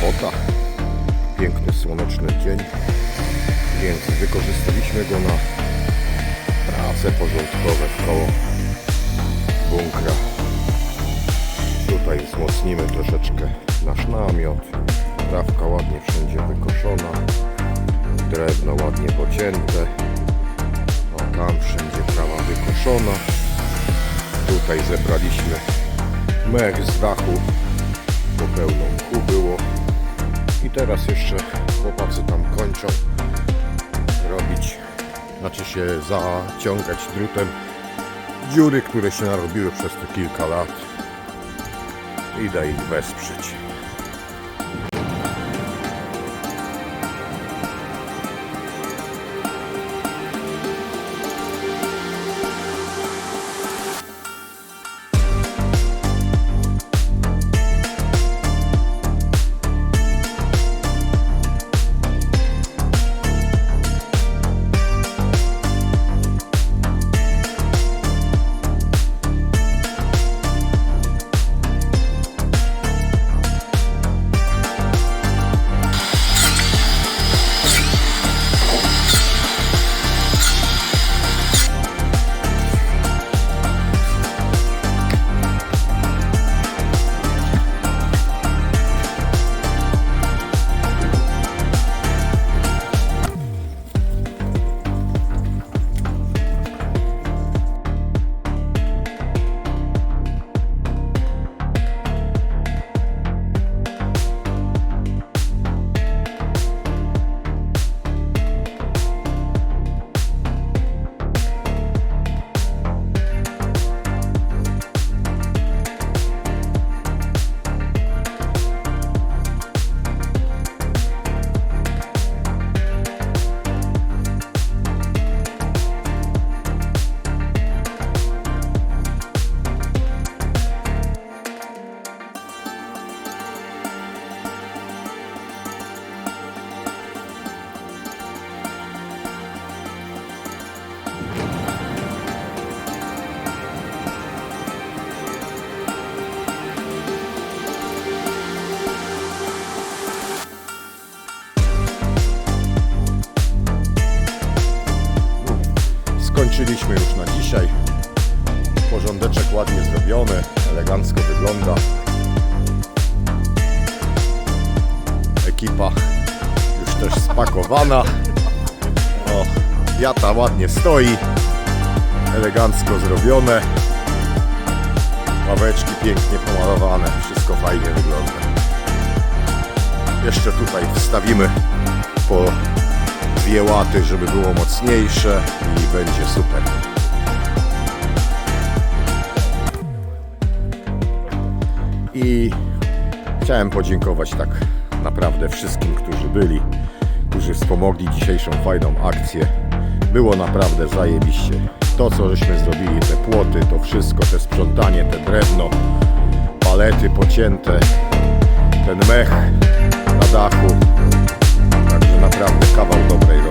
sobota, piękny słoneczny dzień, więc wykorzystaliśmy go na prace porządkowe koło bunkra. Tutaj wzmocnimy troszeczkę nasz namiot, trawka ładnie wszędzie wykoszona, drewno ładnie pocięte, o tam wszędzie trawa wykoszona. Tutaj zebraliśmy mech z dachu, bo pełno mchu było. I teraz jeszcze chłopacy tam kończą robić, znaczy się zaciągać drutem dziury, które się narobiły przez te kilka lat. Idę ich wesprzeć. Skończyliśmy już na dzisiaj. Porządeczek ładnie zrobiony, elegancko wygląda. Ekipa już też spakowana. O, jata ładnie stoi. Elegancko zrobione. Ławeczki pięknie pomalowane. Wszystko fajnie wygląda. Jeszcze tutaj wstawimy po dwie łaty, żeby było mocniejsze i będzie super. I chciałem podziękować tak naprawdę wszystkim, którzy byli, którzy wspomogli dzisiejszą fajną akcję. Było naprawdę zajebiście. To, co żeśmy zrobili, te płoty, to wszystko, te sprzątanie, te drewno, palety pocięte, ten mech na dachu, cavalo dobre dobrej